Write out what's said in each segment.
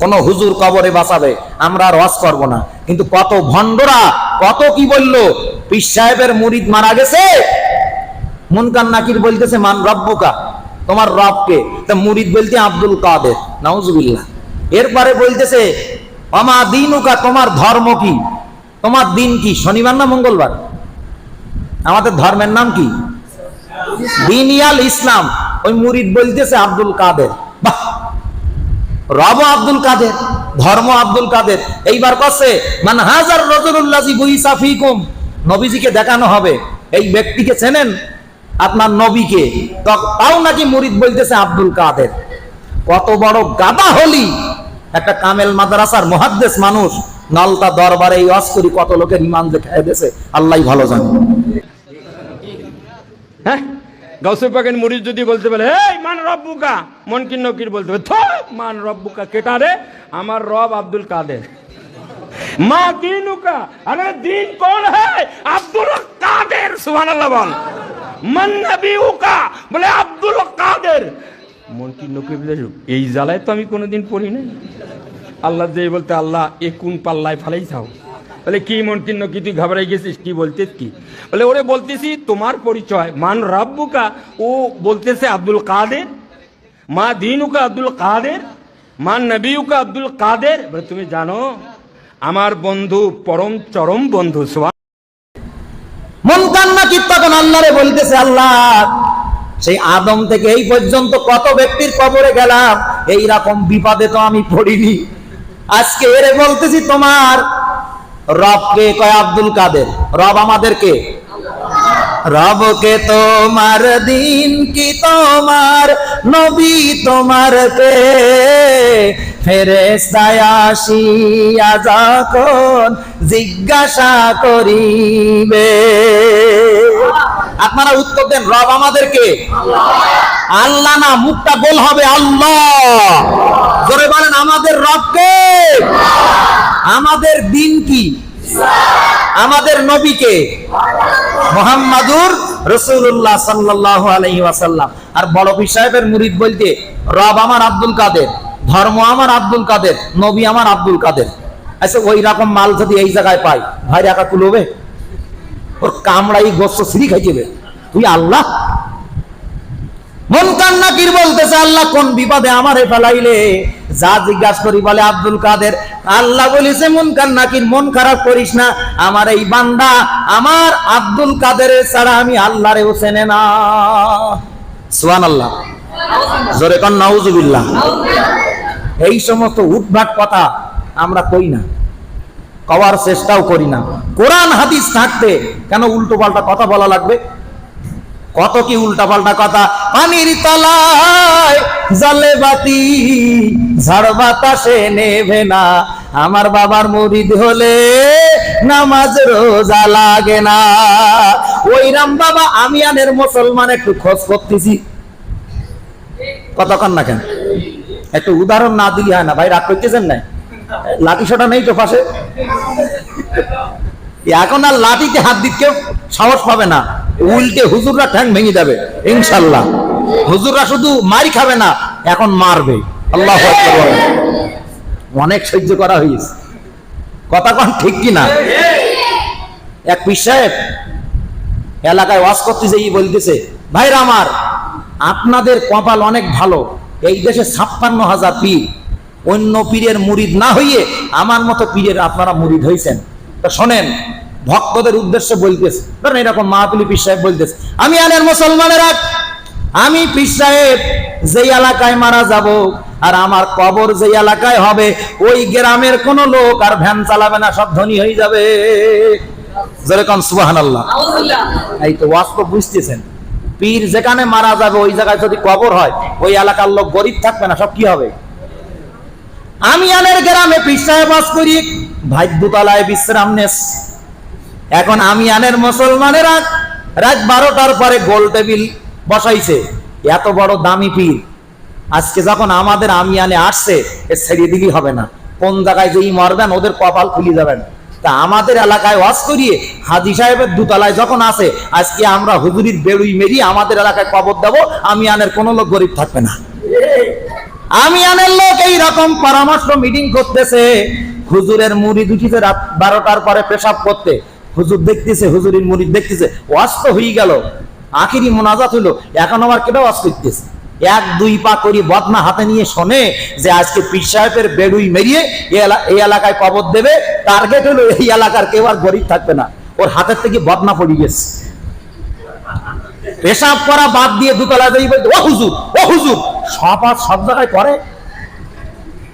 কোন হুজুর কবরে বাঁচাবে, আমরা ওয়াজ করব না। কিন্তু কত ভণ্ডরা, কত কি বলল? পীর সাহেবের মুরিদ মারা গেছে? মুনকান নাকির বলতেছে, মান রব্বুকা? তোমার রবকে? তা মুরিদ বলতে, আব্দুল কাদের। নাউজুবিল্লাহ। এরপরে বলতেছে অমা দিনুকা, তোমার ধর্ম কি? তোমার দিন কি? শনিবার না মঙ্গলবার? আমাদের ধর্মের নাম কি? দিনিয়াল ইসলাম। ওই মুরিদ বলতেছে, আব্দুল কাদের। রব আব্দুল কাদের, ধর্ম আব্দুল কাদের। এইবার কছে মান হাজার রজরুল্লাজি বুইসা ফিকুম। নবীজিকে দেখানো হবে। এই ব্যক্তিকে চেনেন? আপনার নবীকে। তাও নাকি মুরিদ বলতেছে আব্দুল কাদের। কত বড় গাদা হলি। একটা কামেল মাদ্রাসার মহাদ্দেশ মানুষ, নলতা দরবারে এই অস্করি কত লোকের ইমান খেয়ে দিয়েছে আল্লাহ ভালো জানে। হ্যাঁ? গাউসে মুড়ি যদি বলতে পারে এই মান রব্বুকা। মন কি নকির বলতে পারে থো, মান রব্বুকা, কেটা রে? আমার রব আব্দুল কাদের। মা দিনুকা, আরে দিন কোন হ্যায় আব্দুল কাদের। সুবহানাল্লাহ বল। মান নবিউকা, বলে, আব্দুল কাদের। মন কি নকির বলে, এই জ্বালায় তো আমি কোনোদিন পড়ি নাই। আল্লাহ যে বলতে, আল্লাহ, এ কোন পাল্লায় ফালাই যাও বলে, কি মন কিন্ন কি তুই ঘাবড়াই গেছিস? কি বলতিস কি? বলে, ওরে বলতেছি, তোমার পরিচয়। মান রাব্বুকা, ও বলতেছে আব্দুল কাদের। মা দিনুকা আব্দুল কাদের। মান নবীউকা আব্দুল কাদের। বলে, তুমি জানো, আমার বন্ধু পরম চরম বন্ধু আল্লাহরে বলতেছে, আল্লাহ, সেই আদম থেকে এই পর্যন্ত কত ব্যক্তির গেলাম? বিপদে তো আমি পড়িনি। আজকে এরে বলতেছি তোমার রবকে কয় আব্দুল কাদের? রব আমাদের আমাদেরকে। রবকে তোমার দিন কি তোমার নবী তোমার কে ফেরেস্তায় আসিয়া যখন জিজ্ঞাসা করিবে। আপনারা উত্তর দেন রব আমাদেরকে। আল্লাহ না মুখটা গোল হবে আল্লাহ। জোরে বলেন, আমাদের রবকে? আমাদের দিন কি? আমাদের নবীকে? মোহাম্মদুর রসুল্লাহ সাল্লাহ আলহি ওয়াসাল্লাম। আর বড় সাহেবের মুরিদ বলতে, রব আমার আব্দুল কাদের, ধর্ম আমার আব্দুল কাদের, নবী আমার আব্দুল কাদের। আচ্ছা ওই রকম মাল যদি এই জায়গায় পাই ভাই একা তুলবে ওর কামড়াই গোস্ত সিঁড়ি খাইতে তুই আল্লাহ মন কান্নাকির বলতেছে, আল্লাহ কোন ফেলাইলে? যা জিজ্ঞাসা করি, বলে আব্দুল কাদের, আল্লাহ বলিছে মন খারাপ করিস না। আমার এই বান্দা, আমার আব্দুল কাদের ছাড়া আমি না। আল্লাহ এই সমস্ত উঠভাট কথা আমরা কই না। কওয়ার চেষ্টাও করি না। কোরআন, হাদিস থাকতে কেন উল্টো পাল্টা কথা বলা লাগবে? কত কি উল্টা পাল্টা কথা? পানির তলায় জলে বাতি, ঝড় বাতাসে নেবে না। আমার বাবার মরিদ হলে নামাজ রোজা লাগে না। ওই রাম বাবা, আমি আনের মুসলমান একটু খোঁজ করতেছি। কতক্ষণ না কেন? একটু উদাহরণ না দিলে হয় না। ভাই, রাগ করতেছেন না? লাঠি সোটা নেই তো পাশে? এখন আর লাঠিতে হাত দিতে সাহস পাবে না। উল্টে হুজুররা ঠ্যাং ভেঙে যাবে, ইনশাল্লাহ। হুজুররা শুধু মারি খাবে না, এখন মারবে। আল্লাহ অনেক সহ্য করা হয়েছে। কথা কন ঠিক কি না এক পীর সাহেব এলাকায় ওয়াজ করতে যেই বলতেছে, ভাইরা আমার, আপনাদের কপাল অনেক ভালো, এই দেশে ছাপ্পান্ন হাজার পীর। অন্য পীরের মুরিদ না হইয়ে আমার মতো পীরের আপনারা মুরিদ হয়েছেন তো শোনেন ভক্তদের উদ্দেশ্যে বলতেছে। ধরেন এরকম মাহাতুলি পীর সাহেব বলতেছে আমি আনের মুসলমানেরা আমি পীর সাহেব যেই এলাকায় মারা যাব আর আমার কবর যেই এলাকায় হবে ওই গ্রামের কোন লোক আর ভ্যান চালাবে না সব ধনী হয়ে যাবে। যেরকম সুবাহান আল্লাহ এই তো বাস্তব বুঝতেছেন। পীর যেখানে মারা যাবে ওই জায়গায় যদি কবর হয় ওই এলাকার লোক গরিব থাকবে না সব কি হবে? আমি আনের গ্রামে পীর সাহেব বাস করি ভাগ্যতলায় বিশ্রাম নেস। এখন আমি আনের মুসলমানেরা রাত বারোটার পরে গোল টেবিল বসাইছে। এত বড় দামি পীর। আজকে যখন আমাদের আমি আনে আসছে ছেড়ে দিলেই হবে না। কোন জায়গায় যেই মরবেন, ওদের কপাল খুলে যাবেন। তা আমাদের এলাকায় ওয়াজ করিয়ে হাজি সাহেবের দুতলায় যখন আসে, আজকে আমরা হুজুরির বেড়ুই মেরিয়ে আমাদের এলাকায় কবর দেবো, আমি আনের কোনো লোক গরিব থাকবে না। আমি আনের লোক এই রকম পরামর্শ মিটিং করতেছে। হুজুরের মুড়ি উঠিছে রাত বারোটার পরে পেশাব করতে। হুজুর দেখতেছে, হুজুরের মুড়ি দেখতেছে ওয়াস্ত হয়ে গেল। আখিরি মোনাজাত হইল, এখন আবার কেটে ওয়াজ করতেছে? এক, দুই পা করি বদনা হাতে নিয়ে শোনে যে আজকে পীর সাহেবের বেড়ুই মেরিয়ে এই এলাকায় কবর দেবে, টার্গেট হলো এই এলাকার কেউ আর গরিব থাকবে না। ওর হাতের থেকে বদনা পড়ে গেছে। পেশাব করা বাদ দিয়ে দুতলা যাই বলতে, ও হুজুর ও হুজুর! সব আর সব জায়গায় করে।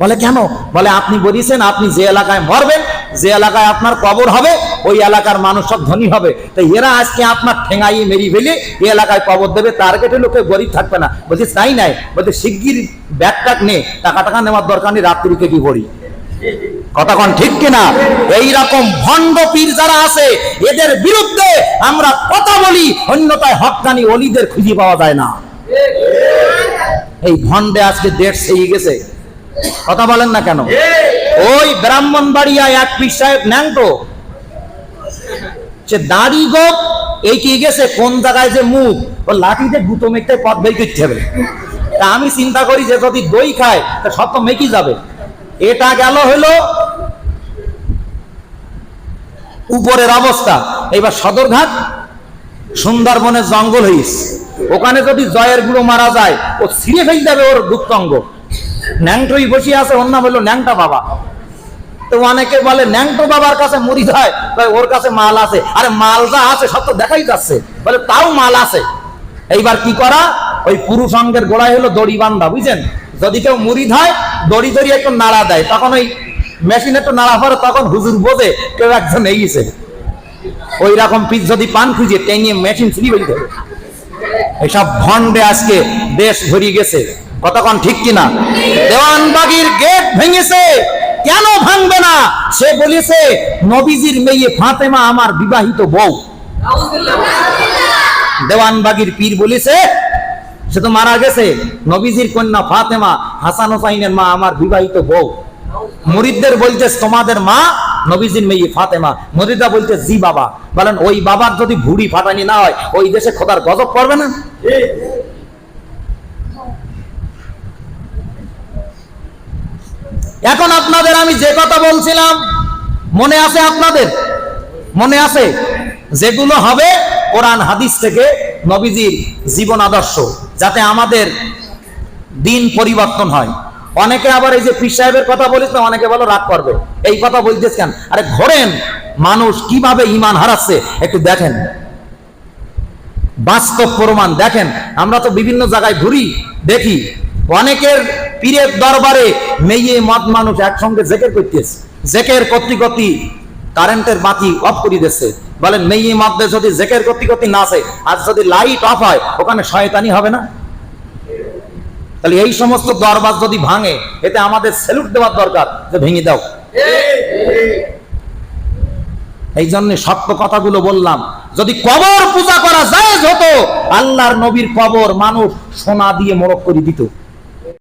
বলে, কেন? বলে, আপনি বলেছেন আপনি যে এলাকায় মরবেন যে এলাকায় আপনার কবর হবে, ওই এলাকার মানুষ সব ধনী হবে। তো এরা আজকে আপনার ঠেঙাই, মেরি ফেলে, এই এলাকায় কবর দেবে, টার্গেটে লোকে গরিব থাকবে না। বলছি, তাই নাই। বলছে, শিগগির ব্যাগ টাক নে, টাকা টাকা নেওয়ার দরকার নেই, রাত্রিকে কি করি? কতক্ষণ ঠিক কিনা? এইরকম ভণ্ড পীর যারা আছে, এদের বিরুদ্ধে আমরা কথা বলি অন্যতায় হকানি অলিদের খুঁজে পাওয়া যায় না। এই ভণ্ডে আজকে দেড় সেই গেছে। কথা বলেন না কেন? ওই ব্রাহ্মণবাড়িয়া এক পীর সাহেব তো। সে দাড়ি গোপ এই কি গেছে, কোন জায়গায় যে মুখ ও লাঠিতে গুতো মেঘতে পথ বের করতে হবে। আমি চিন্তা করি যে যদি দই খায়, তা সব তো মেকি যাবে। এটা গেল হলো উপরের অবস্থা। এবার সদরঘাট, সুন্দরবনের জঙ্গল হইস। ওখানে যদি জয়ের গুঁড়ো মারা যায়, ও ছিঁড়ে ফেলতে হবে ওর গুপ্তঙ্গ ন্যাংটোই বসে আছে, ওর নাম হলো ন্যাংটা বাবা। তো অনেকে বলে, ন্যাংটো বাবার কাছে মুড়ি হয় কয় ওর কাছে মাল আছে। আরে মাল যা আছে, সব তো দেখাই যাচ্ছে। বলে, তাও মাল আছে। এইবার কি করা? ওই পুরুষ অঙ্গের গোড়ায় হলো দড়ি বান্ধা, বুঝছেন? যদি কেউ মুড়ি হয়, দড়ি দড়ি একটু নাড়া দেয়। তখন ওই মেশিন একটু নাড়া পরে তখন হুজুর বোঝে, কেউ একজন এগিয়েছে। ওই রকম পিস যদি পান, খুঁজে টেনিয়ে মেশিন ফ্রি বেরিয়ে দেবে। এসব ভন্ডে আজকে দেশ ভরিয়ে গেছে। কতক্ষণ ঠিক কিনা? দেওয়ানবাগির গেট ভেঙেছে। কেন ভাঙবে না? সে বলেছে, নবীজির মেয়ে ফাতেমা আমার বিবাহিত বউ। দেওয়ানবাগির পীর বলেছে, সে তো মারা গেছে। নবীজির কন্যা ফাতেমা হাসান হোসাইনের মা আমার বিবাহিত বউ। মুরিদদের বলছে, তোমাদের মা নবীজির মেয়ে ফাতেমা। মুরিদা বলছে, জি বাবা। বলেন, ওই বাবার যদি ভুড়ি ফাটানি না হয়, ওই দেশে খোদার গজব করবে না? এখন আপনাদের আমি যে কথা বলছিলাম, মনে আছে আপনাদের? মনে আছে? যেগুলো হবে কোরআন, হাদিস থেকে নবীজির জীবন আদর্শ, যাতে আমাদের দিন পরিবর্তন হয়। অনেকে আবার এই যে পীর সাহেবের কথা বলিস না, অনেকে বলো রাগ করবে। এই কথা বলতেছ কেন? আরে ঘোরেন, মানুষ কীভাবে ইমান হারাচ্ছে একটু দেখেন। বাস্তব প্রমাণ দেখেন। আমরা তো বিভিন্ন জায়গায় ঘুরি, দেখি। অনেকের পীরের দরবারে মেয়ে মদ মানুষ একসঙ্গে জেকের করতেছে। জেকের করতে করতে কারেন্টের বাতি অফ করে দিচ্ছে। বলেন, মেয়ে মধ্যে যদি জেকের করতে করতে নাচে আর যদি লাইট অফ হয়, ওখানে শয়তানি হবে না? তাহলে এই সমস্ত দরবার যদি ভাঙে, এতে আমাদের স্যালুট দেওয়ার দরকার। যে ভেঙে দাও। এই জন্য সত্য কথাগুলো বললাম। যদি কবর পূজা করা যায় হতো, আল্লাহর নবীর কবর মানুষ সোনা দিয়ে মোড়ক করে দিত।